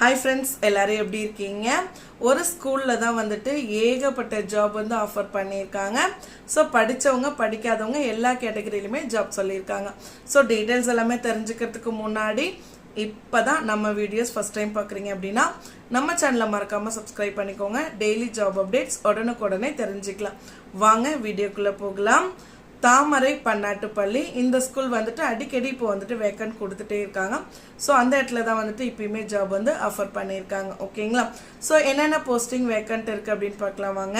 Hi friends எல்லோரும் எப்படி இருக்கீங்க? ஒரு ஸ்கூலில் தான் வந்துட்டு ஏகப்பட்ட ஜாப் வந்து ஆஃபர் பண்ணியிருக்காங்க. ஸோ படித்தவங்க படிக்காதவங்க எல்லா கேட்டகரியிலுமே ஜாப் சொல்லியிருக்காங்க. ஸோ டீட்டெயில்ஸ் எல்லாமே தெரிஞ்சுக்கிறதுக்கு முன்னாடி இப்போ தான் நம்ம வீடியோஸ் ஃபஸ்ட் டைம் பார்க்குறீங்க அப்படின்னா நம்ம சேனலை மறக்காமல் சப்ஸ்கிரைப் பண்ணிக்கோங்க. டெய்லி ஜாப் அப்டேட்ஸ் உடனுக்குடனே தெரிஞ்சுக்கலாம். வாங்க வீடியோக்குள்ளே போகலாம். தாமரை பன்னாட்டு பள்ளி இந்த ஸ்கூல் வந்துட்டு அடிக்கடி இப்போ வந்துட்டு வேக்கன்ட் கொடுத்துட்டே இருக்காங்க. ஸோ அந்த இடத்துல தான் வந்துட்டு இப்பயுமே ஜாப் வந்து ஆஃபர் பண்ணியிருக்காங்க. ஓகேங்களா ஸோ என்னென்ன போஸ்டிங் வேக்கன்ட் இருக்குது அப்படின்னு பார்க்கலாம் வாங்க.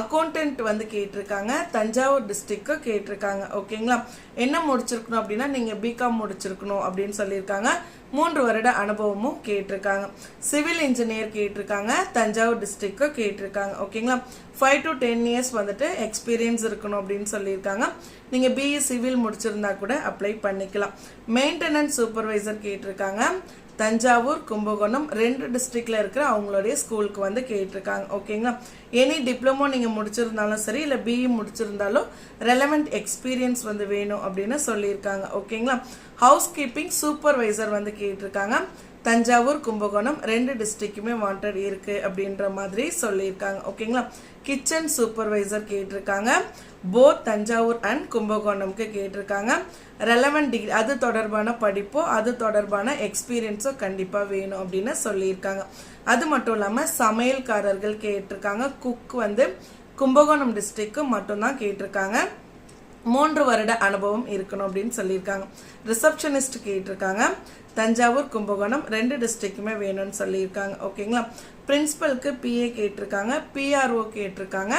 அக்கௌண்டன்ட் வந்து கேட்டிருக்காங்க. தஞ்சாவூர் டிஸ்ட்ரிக்கு கேட்டிருக்காங்க. ஓகேங்களா என்ன முடிச்சிருக்கணும் அப்படின்னா நீங்கள் பிகாம் முடிச்சிருக்கணும் அப்படின்னு சொல்லியிருக்காங்க. மூன்று வருட அனுபவமும் கேட்டிருக்காங்க. சிவில் இன்ஜினியர் கேட்டிருக்காங்க. தஞ்சாவூர் டிஸ்ட்ரிக்கு கேட்டிருக்காங்க. ஓகேங்களா ஃபைவ் டு டென் இயர்ஸ் வந்துட்டு எக்ஸ்பீரியன்ஸ் இருக்கணும் அப்படின்னு சொல்லியிருக்காங்க. நீங்கள் பிஇ சிவில் முடிச்சிருந்தா கூட அப்ளை பண்ணிக்கலாம். மெயின்டெனன்ஸ் சூப்பர்வைசர் கேட்டிருக்காங்க. தஞ்சாவூர் கும்பகோணம் ரெண்டு டிஸ்ட்ரிக்டில் இருக்கிற அவங்களுடைய ஸ்கூலுக்கு வந்து கேட்டிருக்காங்க. ஓகேங்களா எனி டிப்ளமோ நீங்கள் முடிச்சிருந்தாலும் சரி இல்லை பிஇ முடிச்சிருந்தாலும் ரெலவெண்ட் எக்ஸ்பீரியன்ஸ் வந்து வேணும் அப்படின்னு சொல்லியிருக்காங்க. ஓகேங்களா ஹவுஸ் கீப்பிங் சூப்பர்வைசர் வந்து கேட்டிருக்காங்க. தஞ்சாவூர் கும்பகோணம் ரெண்டு டிஸ்ட்ரிக்குமே வாண்டட் இருக்கு அப்படின்ற மாதிரி சொல்லியிருக்காங்க. ஓகேங்களா கிச்சன் சூப்பர்வைசர் கேட்டிருக்காங்க. போத் தஞ்சாவூர் அண்ட் கும்பகோணம்க்கு கேட்டிருக்காங்க. ரெலவெண்ட் டிகிரி அது தொடர்பான படிப்போ அது தொடர்பான எக்ஸ்பீரியன்ஸோ கண்டிப்பாக வேணும் அப்படின்னு சொல்லியிருக்காங்க. அது மட்டும் இல்லாமல் சமையல்காரர்கள் கேட்டிருக்காங்க. குக் வந்து கும்பகோணம் டிஸ்ட்ரிக்கு மட்டும்தான் கேட்டிருக்காங்க. மூன்று வருட அனுபவம் இருக்கணும் அப்படின்னு சொல்லியிருக்காங்க. ரிசப்ஷனிஸ்ட் கேட்டிருக்காங்க. தஞ்சாவூர் கும்பகோணம் ரெண்டு டிஸ்ட்ரிக்குமே வேணும்னு சொல்லியிருக்காங்க. ஓகேங்களா? பிரின்ஸிபலுக்கு பிஏ கேட்டிருக்காங்க. பிஆர்ஓ கேட்டிருக்காங்க.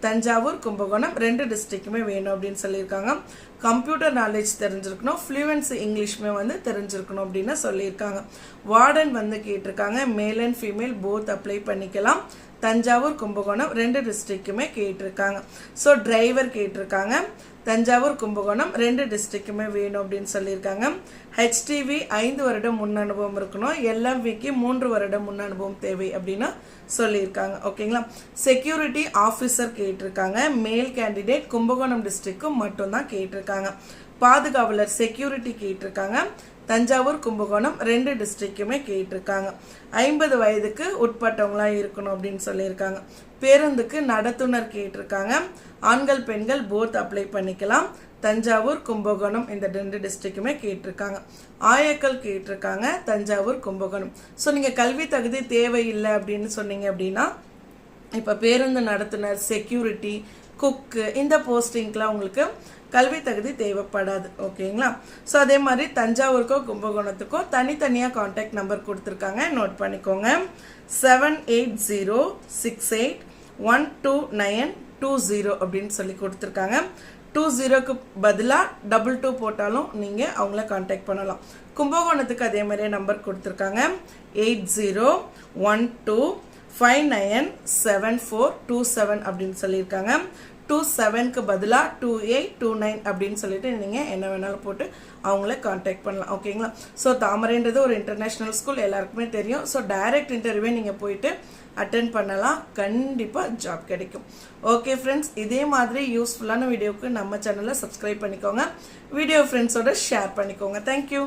தஞ்சாவூர் கும்பகோணம் ரெண்டு டிஸ்ட்ரிக்குமே வேணும் அப்படின்னு சொல்லியிருக்காங்க. கம்ப்யூட்டர் நாலேஜ் தெரிஞ்சிருக்கணும். ஃப்ளூவன்சி இங்கிலீஷுமே வந்து தெரிஞ்சிருக்கணும் அப்படின்னு சொல்லியிருக்காங்க. வார்டன் வந்து கேட்டிருக்காங்க. Male and female both apply பண்ணிக்கலாம். தஞ்சாவூர் கும்பகோணம் ரெண்டு டிஸ்ட்ரிக்ட்டுமே கேட்டிருக்காங்க. ஸோ டிரைவர் கேட்டிருக்காங்க. தஞ்சாவூர் கும்பகோணம் ரெண்டு டிஸ்ட்ரிக்ட்டுமே வேணும் அப்படின்னு சொல்லியிருக்காங்க. ஹெச்டிவி ஐந்து வருடம் முன் அனுபவம் இருக்கணும். எல்எம்விக்கு மூன்று வருடம் முன் அனுபவம் தேவை அப்படின்னு சொல்லியிருக்காங்க. ஓகேங்களா? செக்யூரிட்டி ஆஃபீஸர் கேட்டிருக்காங்க. மேல் கேண்டிடேட் கும்பகோணம் டிஸ்ட்ரிக்கும் மட்டும்தான் கேட்டிருக்காங்க. பாதுகாவலர் செக்யூரிட்டி கேட்டிருக்காங்க. தஞ்சாவூர் கும்பகோணம் ரெண்டு டிஸ்ட்ரிக்ட்டுமே கேட்டிருக்காங்க. ஐம்பது வயதுக்கு உட்பட்டவங்களாம் இருக்கணும் அப்படின்னு சொல்லியிருக்காங்க. பேருந்துக்கு நடத்துனர் கேட்டிருக்காங்க. ஆண்கள் பெண்கள் போத் அப்ளை பண்ணிக்கலாம். தஞ்சாவூர் கும்பகோணம் இந்த ரெண்டு டிஸ்ட்ரிக்ட்டுமே கேட்டிருக்காங்க. ஆயக்கல் கேட்டிருக்காங்க. தஞ்சாவூர் கும்பகோணம். ஸோ நீங்கள் கல்வி தகுதி தேவையில்லை அப்படின்னு சொன்னீங்க அப்படின்னா இப்போ பேருந்து நடத்துனர் செக்யூரிட்டி குக்கு இந்த போஸ்டிங்க்கெலாம் உங்களுக்கு கல்வி தகுதி தேவைப்படாது. ஓகேங்களா ஸோ அதே மாதிரி தஞ்சாவூருக்கோ கும்பகோணத்துக்கோ தனித்தனியாக காண்டாக்ட் நம்பர் கொடுத்துருக்காங்க. நோட் பண்ணிக்கோங்க. Seven eight zero six eight one two nine two zero அப்படின்னு சொல்லி கொடுத்துருக்காங்க. டூ ஜீரோக்கு பதிலாக டபுள் டூ போட்டாலும் நீங்கள் அவங்கள காண்டாக்ட் பண்ணலாம். கும்பகோணத்துக்கு அதே மாதிரியே நம்பர் கொடுத்துருக்காங்க. Eight zero one two five nine seven four two seven அப்படின்னு சொல்லியிருக்காங்க. டூ செவனுக்கு பதிலாக டூ எயிட் டூ நைன் அப்படின்னு சொல்லிட்டு நீங்கள் என்ன வேணாலும் போட்டு அவங்கள காண்டாக்ட் பண்ணலாம். ஓகேங்களா ஸோ தாமரைன்றது ஒரு இன்டர்நேஷ்னல் ஸ்கூல் எல்லாருக்குமே தெரியும். ஸோ டைரக்ட் இன்டர்வியூ நீங்கள் போயிட்டு அட்டன் பண்ணலாம். கண்டிப்பாக ஜாப் கிடைக்கும். ஓகே ஃப்ரெண்ட்ஸ் இதே மாதிரி யூஸ்ஃபுல்லான வீடியோவுக்கு நம்ம சேனலை சப்ஸ்கிரைப் பண்ணிக்கோங்க. வீடியோ ஃப்ரெண்ட்ஸோட ஷேர் பண்ணிக்கோங்க. தேங்க்யூ